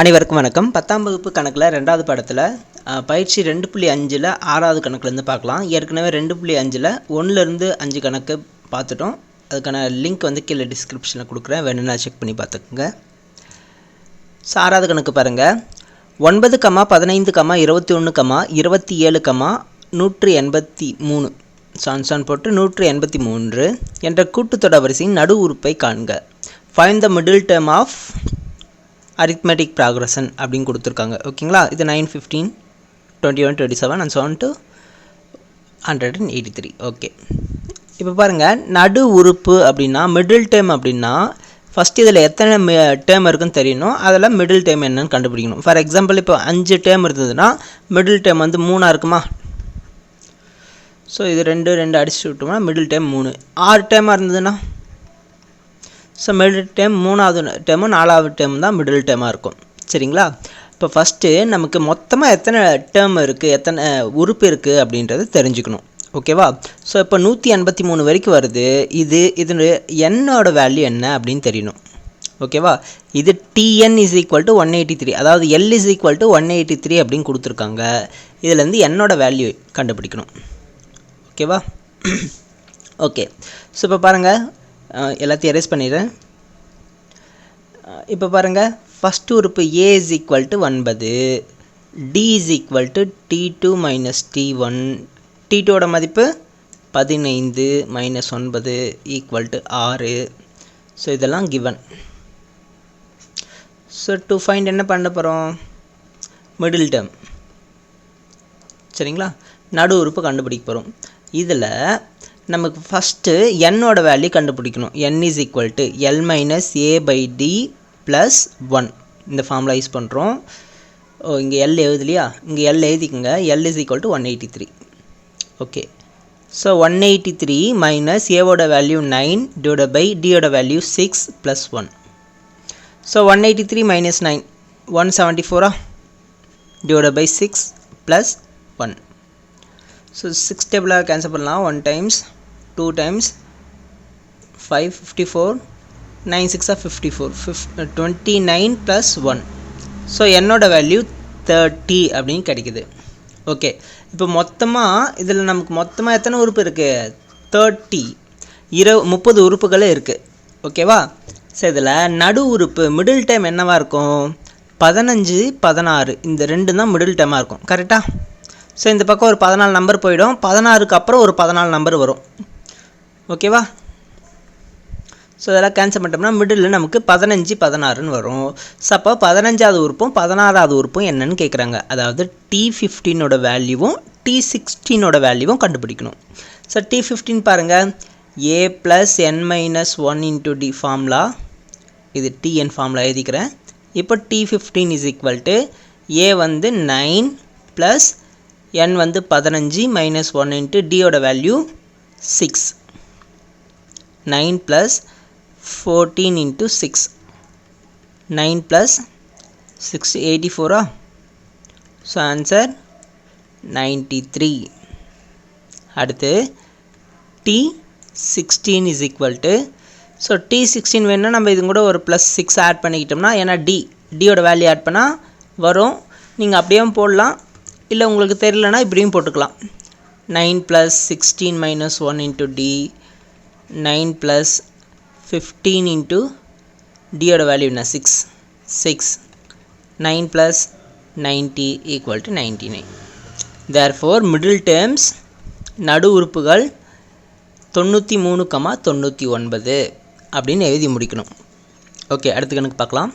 அனைவருக்கும் வணக்கம். பத்தாம் வகுப்பு கணக்கில் ரெண்டாவது படத்தில் பயிற்சி ரெண்டு புள்ளி அஞ்சில் ஆறாவது கணக்குலேருந்து பார்க்கலாம். ஏற்கனவே ரெண்டு புள்ளி அஞ்சில் ஒன்றுலேருந்து அஞ்சு கணக்கு பார்த்துட்டோம். அதுக்கான லிங்க் வந்து கீழே டிஸ்கிரிப்ஷனில் கொடுக்குறேன். வேணும்னா செக் பண்ணி பார்த்துக்குங்க. ஸோ ஆறாவது கணக்கு பாருங்கள் ஒன்பது கமா பதினைந்து கமா இருபத்தி ஒன்று கமா இருபத்தி ஏழு கமா நூற்றி எண்பத்தி மூணு. சான் சான் போட்டு நூற்றி எண்பத்தி மூன்று. என்ற கூட்டுத்தொடர் வரிசையின் நடு உறுப்பை காண்க. Find the middle term of arithmetic progression அப்படின்னு கொடுத்துருக்காங்க. ஓகேங்களா இது nine fifteen twenty one twenty seven and seven to hundred and eighty three okay இப்போ பாருங்கள் நடு உறுப்பு அப்படின்னா மிடில் டேர்ம் அப்படின்னா ஃபஸ்ட் இதில் எத்தனை டேர்ம் இருக்குன்னு தெரியணும். அதில் மிடில் டேர்ம் என்னன்னு கண்டுபிடிக்கணும். ஃபார் எக்ஸாம்பிள் இப்போ அஞ்சு டேர்ம் இருந்ததுன்னா மிடில் டேர்ம் வந்து மூணாக இருக்குமா? ஸோ இது ரெண்டு ரெண்டு அடிச்சு விட்டோம்னா மிடில் டேர்ம் மூணு. ஆறு டேர்மாக இருந்ததுன்னா? ஸோ மிடில் டேம் மூணாவது டேமும் நாலாவது டேம் தான் மிடில் டேமாக இருக்கும். சரிங்களா? இப்போ ஃபஸ்ட்டு நமக்கு மொத்தமாக எத்தனை டேர்ம் இருக்குது எத்தனை உறுப்பு இருக்குது அப்படின்றத தெரிஞ்சுக்கணும். ஓகேவா ஸோ இப்போ நூற்றி எண்பத்தி மூணு வரைக்கும் வருது. இது இதனுடைய என்னோட வேல்யூ என்ன அப்படின்னு தெரியணும். ஓகேவா இது TN is equal to one eighty three அதாவது L is equal to one eighty three அப்படின்னு கொடுத்துருக்காங்க. இதுலேருந்து என்னோடய வேல்யூ கண்டுபிடிக்கணும். ஓகேவா ஓகே ஸோ இப்போ பாருங்கள் எல்லாத்தையும் எரேஸ் பண்ணிடுறேன். இப்போ பாருங்கள் ஃபஸ்ட்டு உறுப்பு ஏ இஸ் ஈக்குவல் டு ஒன்பது D is equal to T two minus T one T டூவோட மதிப்பு பதினைந்து மைனஸ் ஒன்பது ஈக்குவல் டு ஆறு. ஸோ இதெல்லாம் கிவன் ஸோ டு ஃபைண்ட் என்ன பண்ண போகிறோம் மிடில் டேர்ம் சரிங்களா? நடு உறுப்பு கண்டுபிடிக்க போகிறோம் இதில் நமக்கு ஃபஸ்ட்டு என்னோட வேல்யூ கண்டுபிடிக்கணும். N is equal to L minus A by D plus one இந்த ஃபார்முலா யூஸ் பண்ணுறோம் ஓ இங்கே எல் எழுதுலையா? இங்கே எல் எழுதிக்கோங்க. L is equal to one eighty three okay so one eighty three minus ஏவோட value nine divide by டியோட value six plus one so one eighty three minus nine one seventy ஃபோரா divide by six plus so six டேபிளாக cancel பண்ணலாம். One times two times five fifty four nine சிக்ஸாக fifty four ஃபிஃப் twenty nine plus one so என்னோட value thirty அப்படின்னு கிடைக்குது. Okay இப்போ மொத்தமாக இதில் நமக்கு மொத்தமாக எத்தனை உறுப்பு இருக்குது தேர்ட்டி இரு முப்பது உறுப்புகளே இருக்குது ஓகேவா ஸோ இதில் நடு உறுப்பு மிடில் டைம் என்னவாக இருக்கும்? பதினஞ்சு பதினாறு. இந்த ரெண்டு தான் மிடில் டைமாக இருக்கும். கரெக்டாக ஸோ இந்த பக்கம் ஒரு பதினாலு நம்பர் போயிடும். பதினாறுக்கு அப்புறம் ஒரு பதினாலு நம்பர் வரும். ஓகேவா ஸோ இதெல்லாம் கேன்சல் பண்ணிட்டோம்னா மிடில் நமக்கு பதினஞ்சு பதினாறுன்னு வரும். ஸோ அப்போ பதினஞ்சாவது உறுப்பும் பதினாறாவது உறுப்பும் என்னன்னு கேட்குறாங்க அதாவது டி ஃபிஃப்டீனோட வேல்யூவும் டி சிக்ஸ்டீனோட வேல்யூவும் கண்டுபிடிக்கணும். ஸோ டி ஃபிஃப்டீன் பாருங்கள் A plus N minus one into D formula இது டிஎன் ஃபார்முலா எழுதிக்கிறேன். இப்போ T fifteen is equal to A வந்து நைன் ப்ளஸ் என் வந்து பதினஞ்சு minus one into டியோட value six nine plus fourteen into six nine plus six eighty ஃபோரா so answer ninety three அடுத்து T sixteen is equal to so T sixteen வேணுன்னா நம்ம இது கூட ஒரு plus six add பண்ணிக்கிட்டோம்னா ஏன்னா D டியோட value add பண்ணால் வரும். நீங்கள் அப்படியே போடலாம். இல்லை உங்களுக்கு தெரியலனா இப்படியும் போட்டுக்கலாம். Nine plus sixteen minus one into D nine plus fifteen into டியோட value என்ன? Six six nine plus ninety equal to ninety nine therefore middle terms நடு உறுப்புகள் தொண்ணூற்றி மூணு கமா தொண்ணூற்றி ஒன்பது அப்படின்னு எழுதி முடிக்கணும். ஓகே அடுத்த கணக்கு பார்க்கலாம்.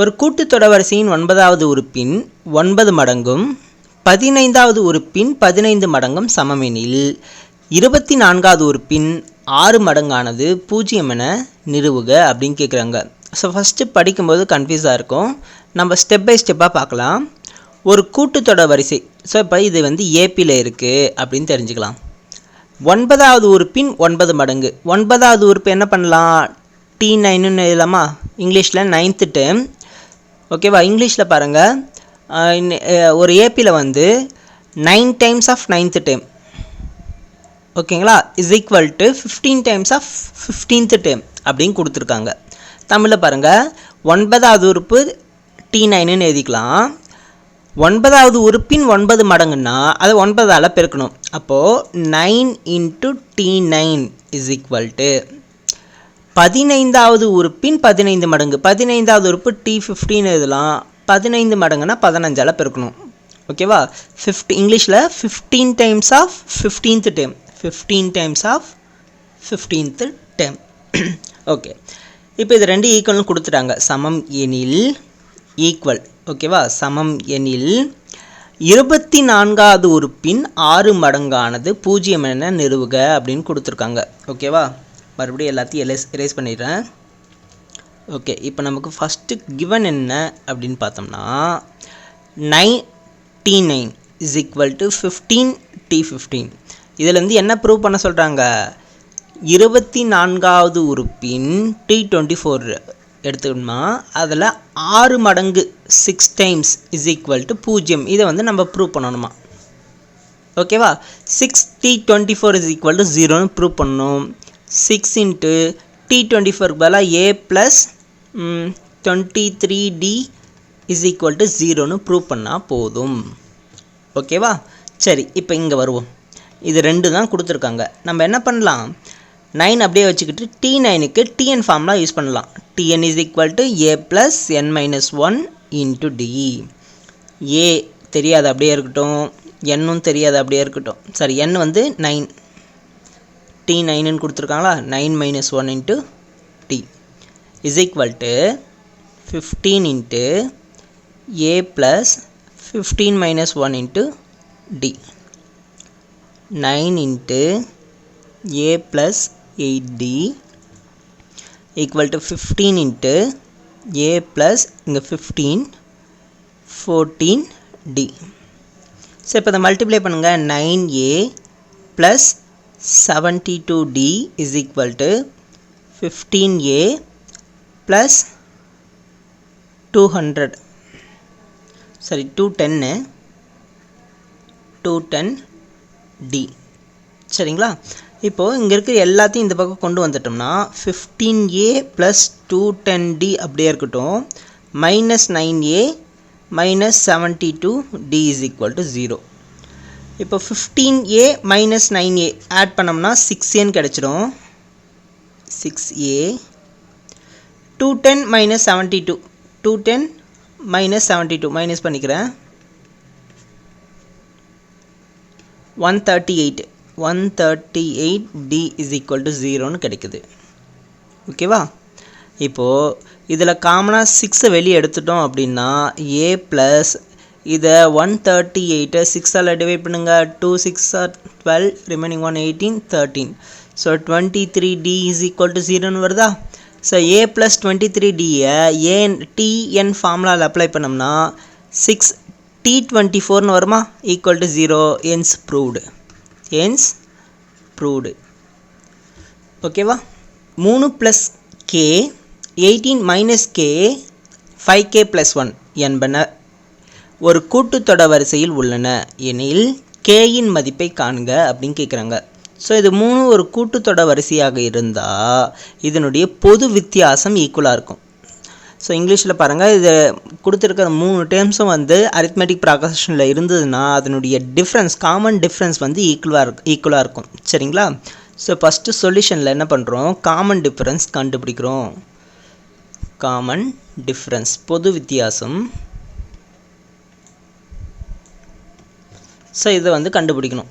ஒரு கூட்டுத்தொடர் வரிசையின் ஒன்பதாவது உறுப்பின் ஒன்பது மடங்கும் பதினைந்தாவது உறுப்பின் பதினைந்து மடங்கும் சமமெனில் இருபத்தி நான்காவது உறுப்பின் ஆறு மடங்கானது பூஜ்ஜியம் என நிறுவுக அப்படின்னு கேட்குறாங்க ஸோ ஃபஸ்ட்டு படிக்கும்போது கன்ஃபியூஸாக இருக்கும். நம்ம ஸ்டெப் பை ஸ்டெப்பாக பார்க்கலாம். ஒரு கூட்டுத்தொடர் வரிசை. ஸோ இப்போ இது வந்து ஏபியில் இருக்குது அப்படின்னு தெரிஞ்சுக்கலாம். ஒன்பதாவது உறுப்பின் ஒன்பது மடங்கு. ஒன்பதாவது உறுப்பு என்ன பண்ணலாம்? டி நைனுன்னு எழுதலாமா? இங்கிலீஷில் நைன்த்து டேர்ம் ஓகேவா இங்கிலீஷில் பாருங்கள் ஒரு ஏபியில் வந்து nine times of ninth term ஓகேங்களா? Is equal to fifteen times of fifteenth term அப்படின்னு கொடுத்துருக்காங்க. தமிழில் பாருங்கள் ஒன்பதாவது உறுப்பு டி நைனுன்னு எழுதிக்கலாம். ஒன்பதாவது உறுப்பின் ஒன்பது மடங்குன்னா அதை ஒன்பதால் பெருக்கணும். அப்போது nine into T nine is equal to பதினைந்தாவது உறுப்பின் பதினைந்து மடங்கு. பதினைந்தாவது உறுப்பு டி ஃபிஃப்டின்னு எழுதலாம். பதினைந்து மடங்குனா பதினஞ்சால் பெருக்கணும். ஓகேவா? ஃபிஃப்டி இங்கிலீஷில் fifteen times of fifteenth term fifteen times of fifteenth term okay இப்போ இது ரெண்டு ஈக்குவல்னு கொடுத்துட்டாங்க. சமம் எனில் ஈக்குவல் ஓகேவா? சமம் எனில் இருபத்தி நான்காவது உறுப்பின் ஆறு மடங்கானது பூஜ்ஜியம் என நிறுவுக அப்படின்னு கொடுத்துருக்காங்க. ஓகேவா? மறுபடியும் எல்லாத்தையும் எரேஸ் எரேஸ் பண்ணிடுறேன். ஓகே இப்போ நமக்கு ஃபஸ்ட்டு கிவன் என்ன அப்படின்னு பார்த்தோம்னா nine T nine is equal to fifteen T fifteen இதுலேருந்து என்ன ப்ரூவ் பண்ண சொல்கிறாங்க இருபத்தி நான்காவது உறுப்பின் டி டுவெண்ட்டி ஃபோர் எடுத்துக்கணுமா? அதில் ஆறு மடங்கு six times is equal to பூஜ்ஜியம். இதை வந்து நம்ம ப்ரூவ் பண்ணணுமா? ஓகேவா six T twenty four is equal to ஜீரோன்னு ப்ரூவ் பண்ணணும். சிக்ஸ் இன்ட்டு டி டுவெண்ட்டி ஃபோருக்கு பதிலாக A plus twenty three D is equal to ஜீரோன்னு ப்ரூவ் பண்ணால் போதும். ஓகேவா சரி இப்போ இங்கே வருவோம். இது ரெண்டு தான் கொடுத்துருக்காங்க. நம்ம என்ன பண்ணலாம்? நைன் அப்படியே வச்சுக்கிட்டு டி நைனுக்கு டிஎன் ஃபார்ம்லாம் யூஸ் பண்ணலாம். TN is equal to A plus N minus one into D A தெரியாது அப்படியே இருக்கட்டும். என்னும் தெரியாது அப்படியே இருக்கட்டும். சரி என் வந்து நைன் டி நைனுன்னு கொடுத்துருக்காங்களா? Nine minus one into d is equal to fifteen into a plus fifteen minus one into d nine into a plus eight d equal to fifteen into a plus இங்கே fifteen fourteen d so இப்போ இதை multiply பண்ணுங்கள் nine a plus seventy two d is equal to fifteen a plus two hundred sorry two ten two ten d சரிங்களா? இப்போது இங்கே இருக்கிற எல்லாத்தையும் இந்த பக்கம் கொண்டு வந்துட்டோம்னா fifteen a plus two ten d அப்படியே இருக்கட்டும். Minus nine a minus seventy two d is equal to zero இப்போ fifteen a minus nine a add பண்ணோம்னா சிக்ஸ் ஏன்னு கிடச்சிடும் six a two ten minus seventy two two ten minus seventy two minus பண்ணிக்கிறேன் one thirty eight one thirty eight d is equal to ஜீரோன்னு கிடைக்குது ஓகேவா இப்போது இதில் காமனாக சிக்ஸை வெளியே எடுத்துட்டோம் அப்படின்னா ஏ ப்ளஸ் இதை ஒன் தேர்ட்டி எயிட்டை சிக்ஸால் டிவைட் பண்ணுங்கள் two six are twelve remaining one eighteen thirteen so twenty three d is equal to ஜீரோன்னு வருதா? So a plus twenty three டியை ஏன் டிஎன் ஃபார்முலாவில் அப்ளை பண்ணோம்னா சிக்ஸ் டி டுவெண்ட்டி ஃபோர்னு வருமா? Equal to zero hence proved hence proved ஓகேவா மூணு plus k eighteen minus k five k plus one என்பன ஒரு கூட்டுத்தொட வரிசையில் உள்ளன. எனில் கேயின் மதிப்பை காண்க அப்படின்னு கேட்குறாங்க ஸோ இது மூணு ஒரு கூட்டுத்தொடர் வரிசையாக இருந்தால் இதனுடைய பொது வித்தியாசம் ஈக்குவலாக இருக்கும். ஸோ இங்கிலீஷில் பாருங்கள் இது கொடுத்துருக்கிற மூணு டேர்ம்ஸும் வந்து அரித்மெட்டிக் ப்ராகஷனில் இருந்ததுன்னா அதனுடைய டிஃப்ரென்ஸ் காமன் டிஃப்ரென்ஸ் வந்து ஈக்குவலாக இருக்கும் ஈக்குவலாக இருக்கும். சரிங்களா? ஸோ ஃபஸ்ட்டு சொல்யூஷனில் என்ன பண்ணுறோம் காமன் டிஃப்ரென்ஸ் கண்டுபிடிக்கிறோம். காமன் டிஃப்ரென்ஸ் பொது வித்தியாசம். ஸோ இதை வந்து கண்டுபிடிக்கணும்.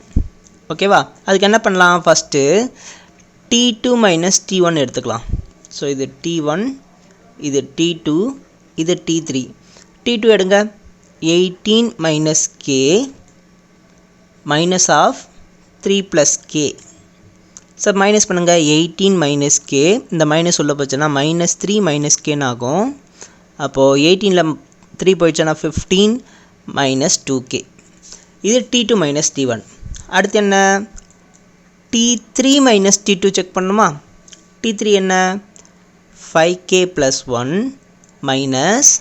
ஓகேவா அதுக்கு என்ன பண்ணலாம் first t two minus t one எடுத்துக்கலாம். ஸோ இது டி ஒன் இது டி டூ இது டி த்ரீ டி டூ எடுங்க. Eighteen minus k minus of three plus k sir minus பண்ணுங்கள் எயிட்டீன் மைனஸ் கே இந்த மைனஸ் உள்ள போச்சுன்னா மைனஸ் த்ரீ மைனஸ் கேன்னு ஆகும். அப்போது எயிட்டீனில் த்ரீ போயிடுச்சுன்னா ஃபிஃப்டீன் மைனஸ் டூ கே இது t two minus t one அடுத்து என்ன? T three minus t two check பண்ணுமா? டி த்ரீ என்ன? Five k plus one minus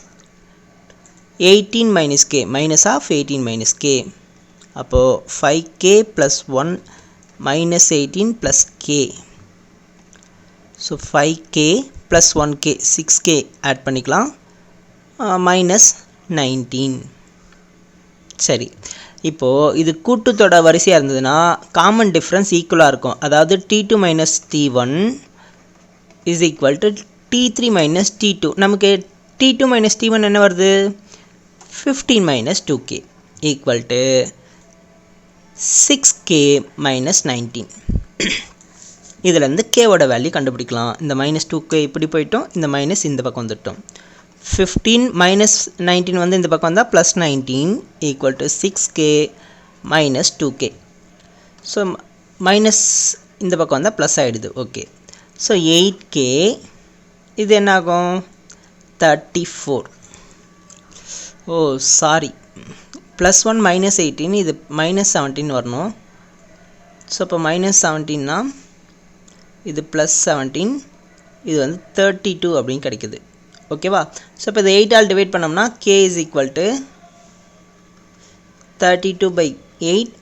eighteen minus k minus of eighteen minus k அப்போது five k plus one minus eighteen plus k so five k plus one k six k add பண்ணிக்கலாம். Minus nineteen சரி. இப்போது இது கூட்டுத்தொட வரிசையாக இருந்ததுன்னா common difference ஈக்குவலாக இருக்கும். அதாவது t two minus t one is equal to t three minus t two நமக்கு t two minus t one என்ன வருது? Fifteen minus two k equal to six k minus nineteen இதுலேருந்து கேவோட வேல்யூ கண்டுபிடிக்கலாம். இந்த மைனஸ் டூ கே இப்படி போயிட்டோம். இந்த மைனஸ் இந்த பக்கம் வந்துட்டோம். ஃபிஃப்டீன் மைனஸ் நைன்டீன் வந்து இந்த பக்கம் வந்தால் plus nineteen equal to six k minus two k so minus இந்த பக்கம் வந்தால் ப்ளஸ் ஆகிடுது ஓகே ஸோ எயிட் கே இது என்னாகும்? Thirty four oh sorry plus one minus eighteen இது மைனஸ் செவன்டீன் வரணும். ஸோ இப்போ மைனஸ் செவன்டீன்னா இது ப்ளஸ் செவன்டீன் இது வந்து தேர்ட்டி டூ அப்படின்னு கிடைக்குது. ஓகேவா ஸோ இப்போ இது எயிட்டால் டிவைட் பண்ணோம்னா k is equal to thirty two by eight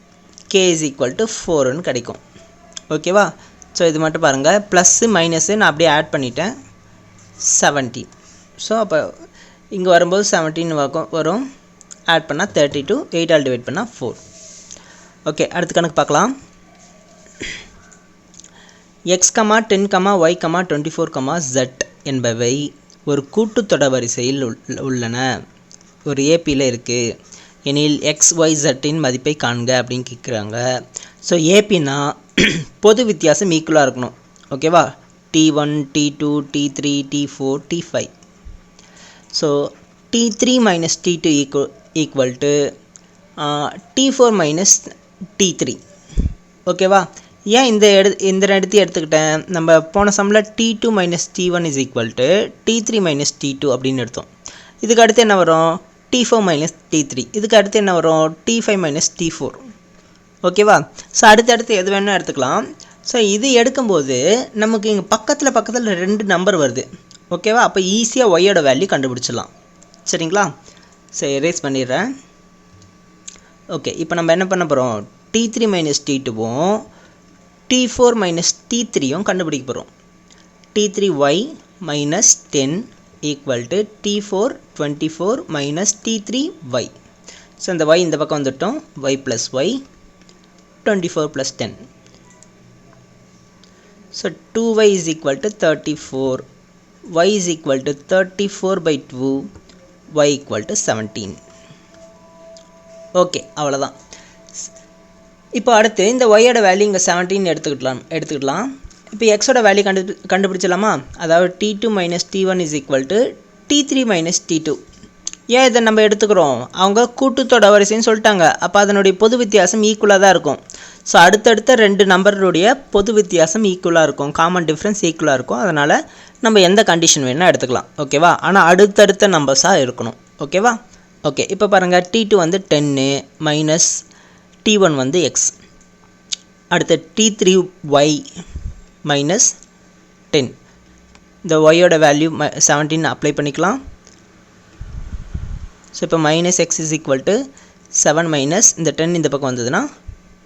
k is equal to ஃபோர்னு கிடைக்கும் ஓகேவா ஸோ இது மட்டும் பாருங்கள் ப்ளஸ்ஸு மைனஸு நான் அப்படியே ஆட் பண்ணிட்டேன். செவன்டீன் ஸோ அப்போ இங்கே வரும்போது செவன்டீன் வரும் வரும். ஆட் பண்ணால் தேர்ட்டி டூ எயிட்டால் டிவைட் பண்ணால் ஃபோர் ஓகே அடுத்த கணக்கு பார்க்கலாம். X comma ten comma y comma twenty four comma z என்பவை. ஒரு கூட்டுத்தொட வரிசையில் உள்- உள்ளன. ஒரு ஏபியில் இருக்குது எனில் எக்ஸ் ஒய் ஜட்டின் மதிப்பை காண்க அப்படின்னு கேட்குறாங்க ஸோ ஏபின்னா பொது வித்தியாசம் ஈக்குவலாக இருக்கணும். ஓகேவா t one t two t three t four t five so t three minus t two equal equal to t four minus t three ஓகேவா ஏன் இந்த எடு இந்த ரெண்டுத்தையும் எடுத்துக்கிட்டேன்? நம்ம போன சம்மில் t two minus t one is equal to t three minus t two அப்படின்னு எடுத்தோம். இதுக்கு அடுத்து என்ன வரும்? T four minus t three இதுக்கு அடுத்து என்ன வரும்? T five minus t four ஓகேவா ஸோ அடுத்தடுத்து எது வேணால் எடுத்துக்கலாம். ஸோ இது எடுக்கும்போது நமக்கு இங்கே பக்கத்தில் பக்கத்தில் ரெண்டு நம்பர் வருது. ஓகேவா அப்போ ஈஸியாக ஒய்யோட வேல்யூ கண்டுபிடிச்சிடலாம். சரிங்களா? சரி எரேஸ் பண்ணிடுறேன். ஓகே இப்போ நம்ம என்ன பண்ண போகிறோம் டி த்ரீ மைனஸ் டி டூவும் டி ஃபோர் மைனஸ் டி த்ரீயும் கண்டுபிடிக்க போகிறோம் t three y minus ten equal to t four twenty four minus t three y so இந்த ஒய் இந்த பக்கம் வந்துட்டோம். Y plus y twenty four plus ten so two y is equal to thirty four y is equal to thirty four by two y equal to seventeen okay அவ்வளோதான் இப்போ அடுத்து இந்த ஒய்யோட value இங்கே செவன்டீன் எடுத்துக்கிட்டலாம் எடுத்துக்கிடலாம் இப்போ எக்ஸோட வேல்யூ கண்டு கண்டுபிடிச்சலாமா அதாவது t two minus t one is equal to t three minus t two ஏன் இதை நம்ம எடுத்துக்கிறோம்? அவங்க கூட்டுத்தொட வரிசைன்னு சொல்லிட்டாங்க. அப்போ அதனுடைய பொது வித்தியாசம் ஈக்குவலாக தான் இருக்கும். ஸோ அடுத்தடுத்த ரெண்டு நம்பருடைய பொது வித்தியாசம் ஈக்குவலாக இருக்கும். காமன் டிஃப்ரென்ஸ் ஈக்குவலாக இருக்கும். அதனால் நம்ம எந்த கண்டிஷன் வேணால் எடுத்துக்கலாம். ஓகேவா ஆனால் அடுத்தடுத்த நம்பர்ஸாக இருக்கணும். ஓகேவா ஓகே இப்போ பாருங்கள் டி டூ வந்து டென்னு மைனஸ் டி ஒன் வந்து எக்ஸ் அடுத்து t three y minus ten இந்த ஒய்யோட வேல்யூ ம செவன்டீன் அப்ளை பண்ணிக்கலாம். ஸோ இப்போ minus x is equal to seven minus இந்த டென் இந்த பக்கம் வந்ததுன்னா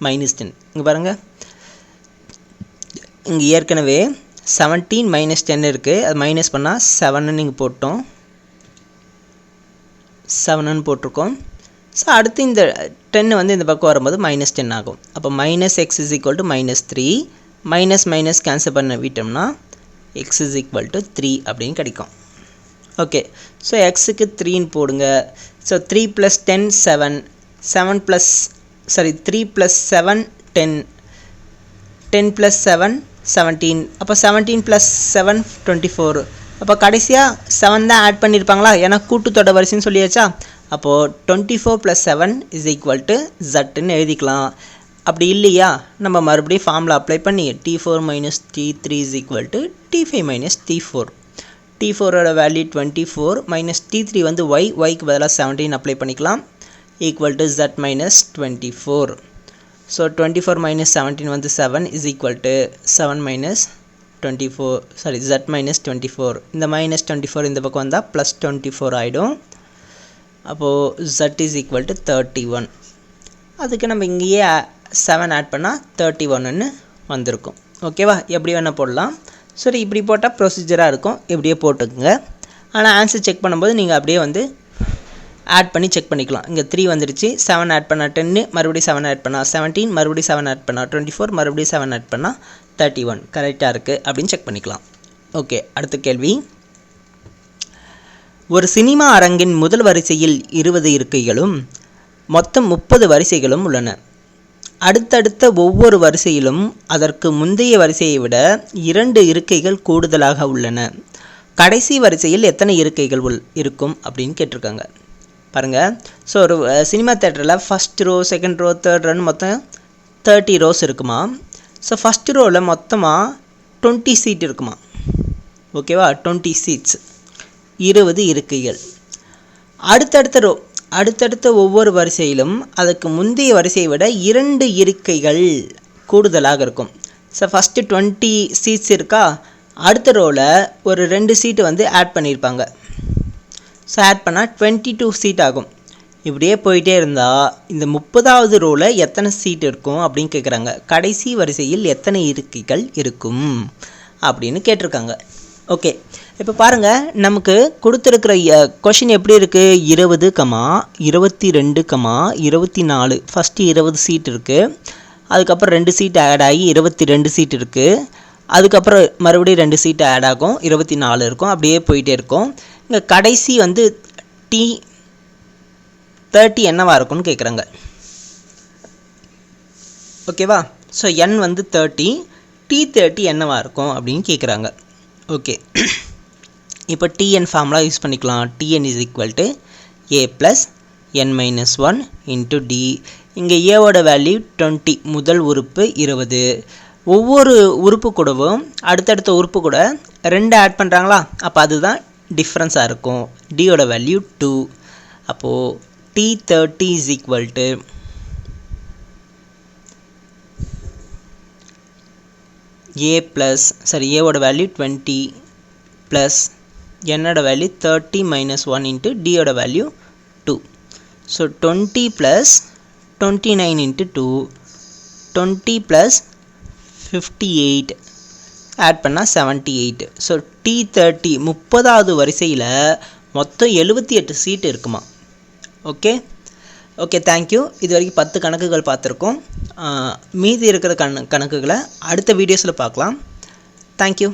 மைனஸ் டென் இங்கே பாருங்கள் இங்கே ஏற்கனவே செவன்டீன் மைனஸ் டென் இருக்குது அது மைனஸ் பண்ணால் செவன்னு இங்கே போட்டோம். செவனுன்னு போட்டிருக்கோம். ஸோ அடுத்து இந்த டென்னு வந்து இந்த பக்கம் வரும்போது மைனஸ் டென் ஆகும். அப்போ minus x is equal to minus three minus minus cancel பண்ண விட்டோம்னா x is equal to three அப்படின்னு கிடைக்கும். ஓகே ஸோ எக்ஸுக்கு த்ரீன்னு போடுங்க. So three plus ten seven seven plus sorry three plus seven ten ten plus seven seventeen அப்போ seventeen plus seven twenty four அப்போ கடைசியாக செவன் தான் ஆட் பண்ணியிருப்பாங்களா ஏன்னா கூட்டுத்தொடர் வரிசைன்னு சொல்லியாச்சா? அப்போது twenty four plus seven is equal to ஜட்டுன்னு எழுதிக்கலாம். அப்படி இல்லையா? நம்ம மறுபடியும் ஃபார்மில் அப்ளை பண்ணி t four minus t three is equal to t five minus t four t ஃபோரோட value twenty four minus t three வந்து ஒய் ஒய்க்கு பதிலாக செவன்டீன் அப்ளை பண்ணிக்கலாம். Equal to z minus twenty four so twenty four minus seventeen வந்து seven is equal to seven minus twenty four sorry z minus twenty four இந்த minus twenty four இந்த பக்கம் வந்தால் plus twenty four ஆகிடும் அப்போது z is equal to thirty one அதுக்கு நம்ம இங்கேயே செவன் ஆட் பண்ணால் தேர்ட்டி ஒன்னு வந்திருக்கும். ஓகேவா எப்படி வேணால் போடலாம். சரி இப்படி போட்டால் ப்ரொசீஜராக இருக்கும். இப்படியே போட்டுக்குங்க. ஆனால் ஆன்சர் செக் பண்ணும்போது நீங்கள் அப்படியே வந்து ஆட் பண்ணி செக் பண்ணிக்கலாம். இங்கே த்ரீ வந்துடுச்சு செவன் ஆட் பண்ணால் டென்னு மறுபடியும் செவன் ஆட் பண்ணால் செவன்டீன் மறுபடியும் செவன் ஆட் பண்ணால் டுவெண்ட்டி ஃபோர் மறுபடியும் செவன் ஆட் பண்ணால் தேர்ட்டி ஒன் கரெக்டாக இருக்குது அப்படின்னு செக் பண்ணிக்கலாம். ஓகே அடுத்த கேள்வி. ஒரு சினிமா அரங்கின் முதல் வரிசையில் இருபது இருக்கைகளும் மொத்தம் முப்பது வரிசைகளும் உள்ளன. அடுத்தடுத்த ஒவ்வொரு வரிசையிலும் அதற்கு முந்தைய வரிசையை விட இரண்டு இருக்கைகள் கூடுதலாக உள்ளன. கடைசி வரிசையில் எத்தனை இருக்கைகள் உள் இருக்கும் அப்படின்னு கேட்டிருக்காங்க. பாருங்கள் ஸோ ஒரு சினிமா தேட்டரில் first row second row third ரோன்னு மொத்தம் தேர்ட்டி ரோஸ் இருக்குமா? ஸோ ஃபஸ்ட் ரோவில் மொத்தமாக டுவெண்ட்டி சீட் இருக்குமா? ஓகேவா டுவெண்ட்டி சீட்ஸ் இருபது இருக்கைகள். அடுத்தடுத்த ரோ அடுத்தடுத்த ஒவ்வொரு வரிசையிலும் அதுக்கு முந்தைய வரிசையை விட இரண்டு இருக்கைகள் கூடுதலாக இருக்கும். ஸோ ஃபஸ்ட்டு டுவெண்ட்டி சீட்ஸ் இருக்கா? அடுத்த ரோவில் ஒரு ரெண்டு சீட்டு வந்து ஆட் பண்ணியிருப்பாங்க. ஸோ ஆட் பண்ணால் டுவெண்ட்டி டூ சீட் ஆகும். இப்படியே போயிட்டே இருந்தால் இந்த முப்பதாவது ரோவில் எத்தனை சீட் இருக்கும் அப்படின்னு கேட்குறாங்க கடைசி வரிசையில் எத்தனை இருக்கைகள் இருக்கும் அப்படின்னு கேட்டிருக்காங்க. ஓகே இப்போ பாருங்கள் நமக்கு கொடுத்துருக்குற கொஷின் எப்படி இருக்குது இருபது கமா இருபத்தி ரெண்டு கமா இருபத்தி நாலு ஃபஸ்ட்டு இருபது சீட் இருக்குது அதுக்கப்புறம் ரெண்டு சீட் ஆட் ஆகி இருபத்தி ரெண்டு சீட் இருக்குது அதுக்கப்புறம் மறுபடியும் ரெண்டு சீட் ஆட் ஆகும். இருபத்தி நாலு இருக்கும். அப்படியே போயிட்டே இருக்கும். இங்கே கடைசி வந்து டி தேர்ட்டி என்னவாக இருக்கும்னு கேட்குறாங்க ஓகேவா ஸோ என் வந்து தேர்ட்டி டி தேர்ட்டி என்னவாக இருக்கும் அப்படின்னு கேட்குறாங்க ஓகே இப்போ டிஎன் ஃபார்முலா யூஸ் பண்ணிக்கலாம். T n is equal to a plus n minus one into d இங்கே ஏவோட வேல்யூ டுவெண்ட்டி முதல் உறுப்பு இருபது. ஒவ்வொரு உறுப்பு கூடவும் அடுத்தடுத்த உறுப்பு கூட ரெண்டு ஆட் பண்ணுறாங்களா அப்போ அதுதான் டிஃப்ரென்ஸாக இருக்கும். டியோட வேல்யூ டூ அப்போது t thirty is equal to a plus சரி ஏவோட வேல்யூ டுவெண்ட்டி ப்ளஸ் என்னோட value thirty minus one into டியோட value two so twenty plus twenty nine into two twenty plus fifty eight add பண்ணால் seventy eight so t thirty முப்பதாவது வரிசையில் மொத்தம் எழுபத்தி எட்டு seat இருக்குமா? ஓகே ஓகே தேங்க்யூ இது வரைக்கும் பத்து கணக்குகள் பார்த்துருக்கோம். மீதி இருக்கிற கண் கணக்குகளை அடுத்த வீடியோஸில் பார்க்கலாம். தேங்க்யூ